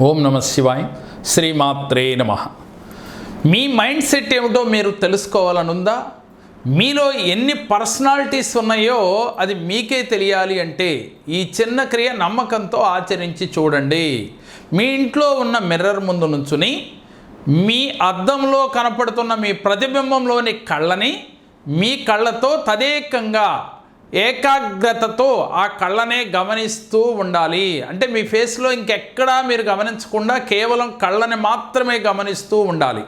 ఓం నమ శివాయ్. శ్రీమాత్రే నమ. మీ మైండ్ సెట్ ఏమిటో మీరు తెలుసుకోవాలనుందా? మీలో ఎన్ని పర్సనాలిటీస్ ఉన్నాయో అది మీకే తెలియాలి అంటే ఈ చిన్న క్రియ నమ్మకంతో ఆచరించి చూడండి. మీ ఇంట్లో ఉన్న మిర్రర్ ముందు నుంచుని మీ అద్దంలో కనపడుతున్న మీ ప్రతిబింబంలోని కళ్ళని మీ కళ్ళతో తదేకంగా ఏకాగ్రతతో ఆ కళ్ళనే గమనిస్తూ ఉండాలి. అంటే మీ ఫేస్లో ఇంకెక్కడా మీరు గమనించకుండా కేవలం కళ్ళని మాత్రమే గమనిస్తూ ఉండాలి.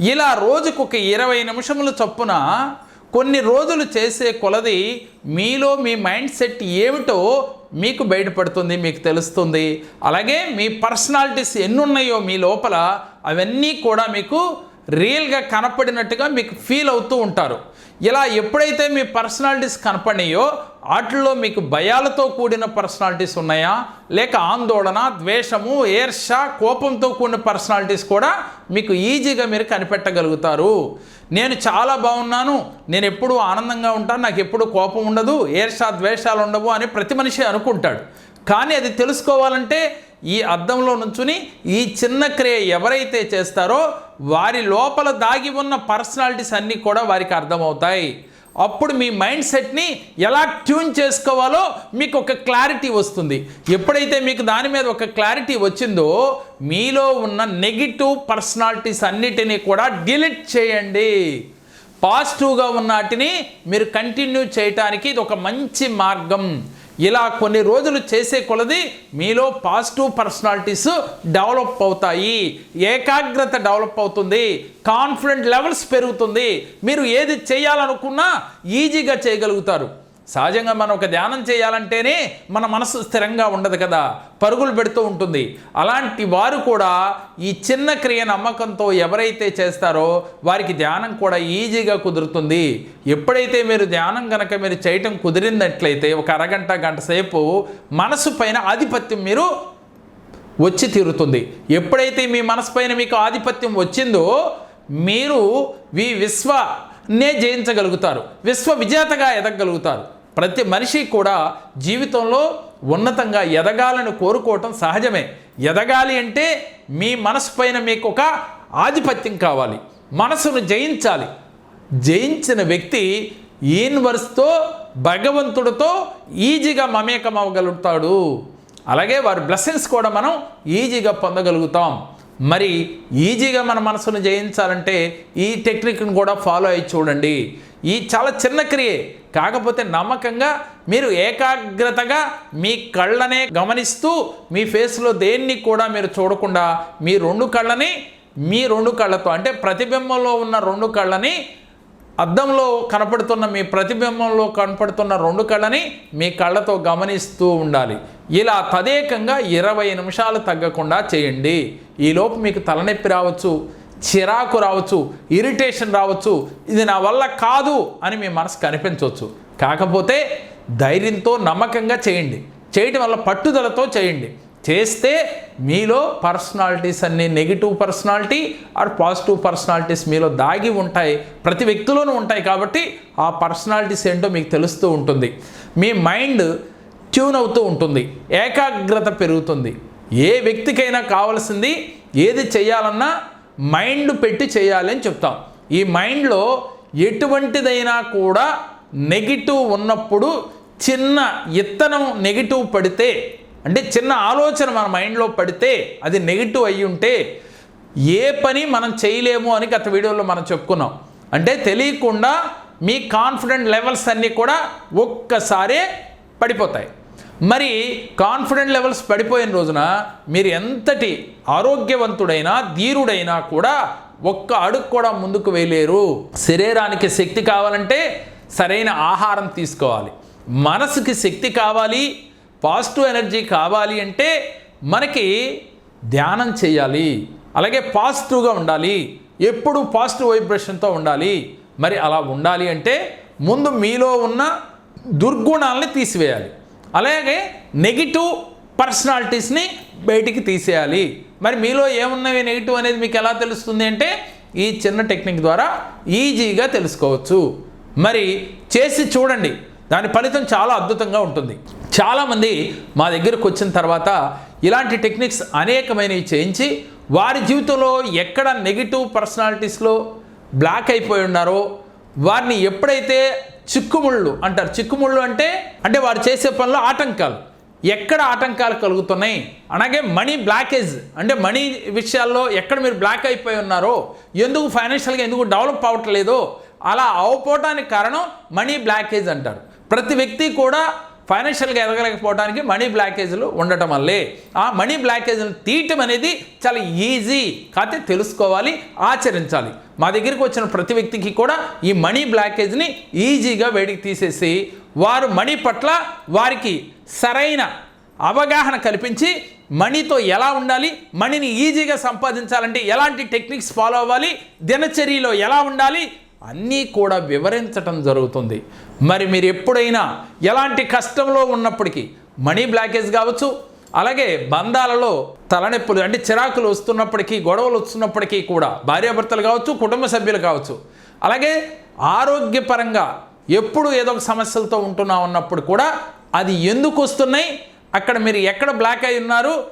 ఇలా రోజుకు ఒక ఇరవై నిమిషముల చొప్పున కొన్ని రోజులు చేసే కొలది మీలో మీ మైండ్ సెట్ ఏమిటో మీకు బయటపడుతుంది మీకు తెలుస్తుంది. అలాగే మీ పర్సనాలిటీస్ ఎన్ని ఉన్నాయో మీ లోపల అవన్నీ కూడా మీకు రియల్గా కనపడినట్టుగా మీకు ఫీల్ అవుతూ ఉంటారు. ఇలా ఎప్పుడైతే మీ పర్సనాలిటీస్ కనపడినాయో వాటిల్లో మీకు భయాలతో కూడిన పర్సనాలిటీస్ ఉన్నాయా? లేక ఆందోళన ద్వేషము ఏర్ష కోపంతో కూడిన పర్సనాలిటీస్ కూడా మీకు ఈజీగా మీరు కనిపెట్టగలుగుతారు. నేను చాలా బాగున్నాను నేను ఎప్పుడూ ఆనందంగా ఉంటాను నాకు ఎప్పుడు కోపం ఉండదు ఏర్ష ద్వేషాలు ఉండవు అని ప్రతి మనిషి అనుకుంటాడు. కానీ అది తెలుసుకోవాలంటే ఈ అద్దంలో నుంచుని ఈ చిన్న క్రియ ఎవరైతే చేస్తారో వారి లోపల దాగి ఉన్న పర్సనాలిటీస్ అన్నీ కూడా వారికి అర్థమవుతాయి. అప్పుడు మీ మైండ్ సెట్ని ఎలా ట్యూన్ చేసుకోవాలో మీకు ఒక క్లారిటీ వస్తుంది. ఎప్పుడైతే మీకు దాని మీద ఒక క్లారిటీ వచ్చిందో మీలో ఉన్న నెగిటివ్ పర్సనాలిటీస్ అన్నిటినీ కూడా డిలీట్ చేయండి. పాజిటివ్గా ఉన్న వాటిని మీరు కంటిన్యూ చేయటానికి ఇది ఒక మంచి మార్గం. ఇలా కొన్ని రోజులు చేసే కొలది మీలో పాజిటివ్ పర్సనాలిటీస్ డెవలప్ అవుతాయి. ఏకాగ్రత డెవలప్ అవుతుంది. కాన్ఫిడెంట్ లెవెల్స్ పెరుగుతుంది. మీరు ఏది చేయాలనుకున్నా ఈజీగా చేయగలుగుతారు. సహజంగా మనం ఒక ధ్యానం చేయాలంటేనే మన మనసు స్థిరంగా ఉండదు కదా. పరుగులు పెడుతూ ఉంటుంది. అలాంటి వారు కూడా ఈ చిన్న క్రియ నమ్మకంతో ఎవరైతే చేస్తారో వారికి ధ్యానం కూడా ఈజీగా కుదురుతుంది. ఎప్పుడైతే మీరు ధ్యానం కనుక మీరు చేయటం కుదిరినట్లయితే ఒక అరగంట గంట సేపు మనసు పైన ఆధిపత్యం మీరు వచ్చి తీరుతుంది. ఎప్పుడైతే మీ మనసు పైన మీకు ఆధిపత్యం వచ్చిందో మీరు మీ విశ్వ నే జయించగలుగుతారు. విశ్వ విజేతగా ఎదగలుగుతారు ప్రతి మనిషి కూడా జీవితంలో ఉన్నతంగా ఎదగాలని కోరుకోవటం సహజమే. ఎదగాలి అంటే మీ మనసు పైన మీకు ఒక ఆధిపత్యం కావాలి. మనసును జయించాలి. జయించిన వ్యక్తి యూనివర్స్తో భగవంతుడితో ఈజీగా మమేకం అవ్వగలుగుతాడు అలాగే వారి బ్లెస్సింగ్స్ కూడా మనం ఈజీగా పొందగలుగుతాం. మరి ఈజీగా మన మనసును జయించాలంటే ఈ టెక్నిక్ని కూడా ఫాలో అయ్యి చూడండి. ఈ చాలా చిన్న క్రియే. కాకపోతే నమ్మకంగా మీరు ఏకాగ్రతగా మీ కళ్ళనే గమనిస్తూ మీ ఫేస్లో దేన్ని కూడా మీరు చూడకుండా మీ రెండు కళ్ళని మీ రెండు కళ్ళతో అంటే ప్రతిబింబంలో ఉన్న రెండు కళ్ళని అద్దంలో కనపడుతున్న మీ ప్రతిబింబంలో కనపడుతున్న రెండు కళ్ళని మీ కళ్ళతో గమనిస్తూ ఉండాలి. ఇలా తదేకంగా ఇరవై నిమిషాలు తగ్గకుండా చేయండి. ఈలోపు మీకు తలనొప్పి రావచ్చు. చిరాకు రావచ్చు ఇరిటేషన్ రావచ్చు ఇది నా వల్ల కాదు అని మీ మనసు కనిపించవచ్చు కాకపోతే ధైర్యంతో నమ్మకంగా చేయండి. చేయటం వల్ల పట్టుదలతో చేయండి. చేస్తే మీలో పర్సనాలిటీస్ అన్ని negative personality or positive personalities మీలో దాగి ఉంటాయి. ప్రతి వ్యక్తిలోనూ ఉంటాయి కాబట్టి ఆ పర్సనాలిటీస్ ఏంటో మీకు తెలుస్తూ ఉంటుంది. మీ మైండ్ ట్యూన్ అవుతూ ఉంటుంది. ఏకాగ్రత పెరుగుతుంది. ఏ వ్యక్తికైనా కావాల్సింది ఏది చేయాలన్నా మైండ్ పెట్టి చేయాలని చెప్తాం. ఈ మైండ్లో ఎటువంటిదైనా కూడా నెగిటివ్ ఉన్నప్పుడు చిన్న ఇత్తనం నెగిటివ్ పడితే అంటే చిన్న ఆలోచన మన మైండ్లో పడితే అది నెగిటివ్ అయ్యి ఉంటే ఏ పని మనం చేయలేము అని గత వీడియోలో మనం చెప్పుకున్నాం. అంటే తెలియకుండా మీ కాన్ఫిడెంట్ లెవెల్స్ అన్నీ కూడా ఒక్కసారే పడిపోతాయి. మరి కాన్ఫిడెంట్ లెవెల్స్ పడిపోయిన రోజున మీరు ఎంతటి ఆరోగ్యవంతుడైనా ధీరుడైనా కూడా ఒక్క అడుగు కూడా ముందుకు వేయలేరు. శరీరానికి శక్తి కావాలంటే సరైన ఆహారం తీసుకోవాలి. మనసుకి శక్తి కావాలి పాజిటివ్ ఎనర్జీ కావాలి అంటే మనకి ధ్యానం చేయాలి. అలాగే పాజిటివ్గా ఉండాలి. ఎప్పుడు పాజిటివ్ వైబ్రేషన్తో ఉండాలి. మరి అలా ఉండాలి అంటే ముందు మీలో ఉన్న దుర్గుణాలని తీసివేయాలి. అలాగే నెగిటివ్ పర్సనాలిటీస్ని బయటికి తీసేయాలి. మరి మీలో ఏమున్నవి నెగిటివ్ అనేది మీకు ఎలా తెలుస్తుంది అంటే ఈ చిన్న టెక్నిక్ ద్వారా ఈజీగా తెలుసుకోవచ్చు. మరి చేసి చూడండి. దాని ఫలితం చాలా అద్భుతంగా ఉంటుంది. చాలామంది మా దగ్గరకు వచ్చిన తర్వాత ఇలాంటి టెక్నిక్స్ అనేకమైనవి చేయించి వారి జీవితంలో ఎక్కడ నెగిటివ్ పర్సనాలిటీస్లో బ్లాక్ అయిపోయి ఉన్నారో వారిని ఎప్పుడైతే చిక్కుముళ్ళు అంటారు. చిక్కుముళ్ళు అంటే అంటే వారు చేసే పనిలో ఆటంకాలు. ఎక్కడ ఆటంకాలు కలుగుతున్నాయి? అలాగే మనీ బ్లాకేజ్ అంటే మనీ విషయాల్లో ఎక్కడ మీరు బ్లాక్ అయిపోయి ఉన్నారో ఎందుకు ఫైనాన్షియల్గా ఎందుకు డెవలప్ అవ్వట్లేదో అలా అవ్వపోవటానికి కారణం మనీ బ్లాకేజ్ అంటారు. ప్రతి వ్యక్తి కూడా ఫైనాన్షియల్గా ఎదగలేకపోవడానికి మనీ బ్లాకేజీలు ఉండటం వల్లే. ఆ మనీ బ్లాకేజ్లు తీయటం అనేది చాలా ఈజీ కాకపోతే తెలుసుకోవాలి ఆచరించాలి. మా దగ్గరికి వచ్చిన ప్రతి వ్యక్తికి కూడా ఈ మనీ బ్లాకేజ్ని ఈజీగా వేడికి తీసేసి వారు మనీ పట్ల వారికి సరైన అవగాహన కల్పించి మనీతో ఎలా ఉండాలి మనీని ఈజీగా సంపాదించాలంటే ఎలాంటి టెక్నిక్స్ ఫాలో అవ్వాలి దినచర్యలో ఎలా ఉండాలి అన్నీ కూడా వివరించటం జరుగుతుంది. మరి మీరు ఎప్పుడైనా ఎలాంటి కష్టంలో ఉన్నప్పటికీ మనీ బ్లాకేజ్ కావచ్చు అలాగే బంధాలలో తలనొప్పులు అంటే చిరాకులు వస్తున్నప్పటికీ గొడవలు వస్తున్నప్పటికీ కూడా భార్యాభర్తలు కావచ్చు కుటుంబ సభ్యులు కావచ్చు అలాగే ఆరోగ్యపరంగా ఎప్పుడు ఏదో ఒక సమస్యలతో ఉంటున్నా ఉన్నప్పుడు కూడా అది ఎందుకు వస్తున్నాయి? అక్కడ మీరు ఎక్కడ బ్లాక్ అయి ఉన్నారు?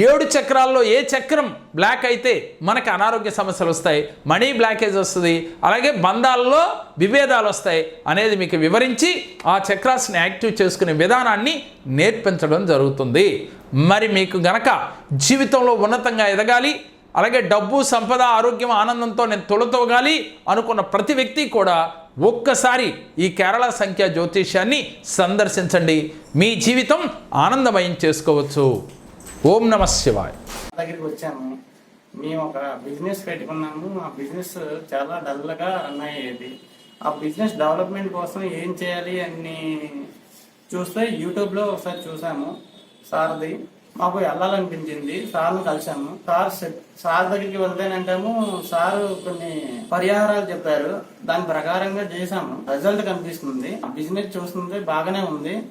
ఏడు చక్రాల్లో ఏ చక్రం బ్లాక్ అయితే మనకు అనారోగ్య సమస్యలు వస్తాయి మనీ బ్లాకేజ్ వస్తుంది అలాగే బంధాల్లో విభేదాలు వస్తాయి అనేది మీకు వివరించి ఆ చక్రాస్ని యాక్టివ్ చేసుకునే విధానాన్ని నేర్పించడం జరుగుతుంది. మరి మీకు గనక జీవితంలో ఉన్నతంగా ఎదగాలి అలాగే డబ్బు సంపద ఆరోగ్యం ఆనందంతో నేను తొలతోగాలి అనుకున్న ప్రతి వ్యక్తి కూడా ఒక్కసారి ఈ కేరళ సంఖ్య జ్యోతిష్యాన్ని సందర్శించండి. మీ జీవితం ఆనందమయం చేసుకోవచ్చు. ఓం నమ శివాయ్. దగ్గరికి వచ్చాము. మేము ఒక బిజినెస్ పెట్టుకున్నాము. ఆ బిజినెస్ చాలా డల్గా రన్ అయ్యేది. ఆ బిజినెస్ డెవలప్మెంట్ కోసం ఏం చేయాలి అని చూస్తే యూట్యూబ్లో ఒకసారి చూసాము. సార్ది మాకు వెళ్ళాలనిపించింది. సార్ను కలిసాము. సార్ సార్ దగ్గరికి వెళ్తేనంటాము. సార్ కొన్ని పరిహారాలు చెప్పారు. దాని ప్రకారంగా చేసాము రిజల్ట్ కనిపిస్తుంది. బిజినెస్ చూస్తుంది బాగానే ఉంది.